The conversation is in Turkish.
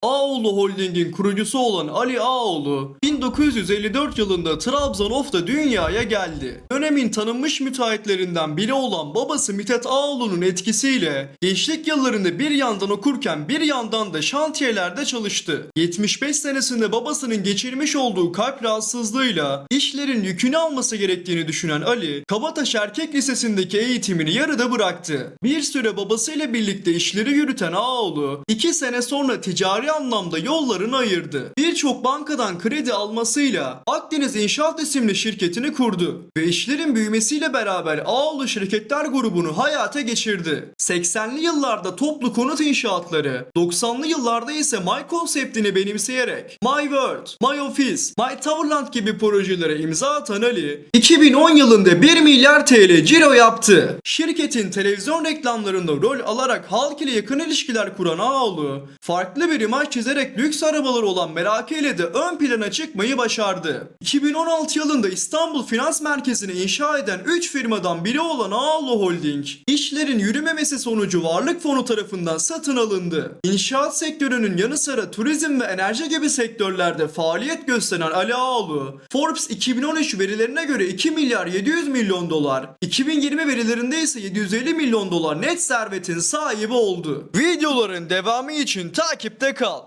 O Ağoğlu Holding'in kurucusu olan Ali Ağoğlu 1954 yılında Trabzonof'ta dünyaya geldi. Dönemin tanınmış müteahhitlerinden biri olan babası Mithat Ağoğlu'nun etkisiyle gençlik yıllarında bir yandan okurken bir yandan da şantiyelerde çalıştı. 75 senesinde babasının geçirmiş olduğu kalp rahatsızlığıyla işlerin yükünü alması gerektiğini düşünen Ali, Kabataş Erkek Lisesi'ndeki eğitimini yarıda bıraktı. Bir süre babasıyla birlikte işleri yürüten Ağoğlu, 2 sene sonra ticari anlamda yollarını ayırdı. Birçok bankadan kredi almasıyla Akdeniz İnşaat isimli şirketini kurdu ve işlerin büyümesiyle beraber Ağoğlu Şirketler grubunu hayata geçirdi. 80'li yıllarda toplu konut inşaatları, 90'lı yıllarda ise My konseptini benimseyerek My World, My Office, My Towerland gibi projelere imza atan Ali, 2010 yılında 1 milyar TL ciro yaptı. Şirketin televizyon reklamlarında rol alarak halk ile yakın ilişkiler kuran Ağoğlu, farklı bir imaj çizerek lüks arabaları olan Meraki ile de ön plana çıkmayı başardı. 2016 yılında İstanbul Finans Merkezi'ni inşa eden 3 firmadan biri olan Ağoğlu Holding, işlerin yürümemesi sonucu Varlık Fonu tarafından satın alındı. İnşaat sektörünün yanı sıra turizm ve enerji gibi sektörlerde faaliyet gösteren Ali Ağoğlu, Forbes 2013 verilerine göre 2 milyar 700 milyon dolar, 2020 verilerinde ise 750 milyon dolar net servetin sahibi oldu. Videoların devamı için takipte kal.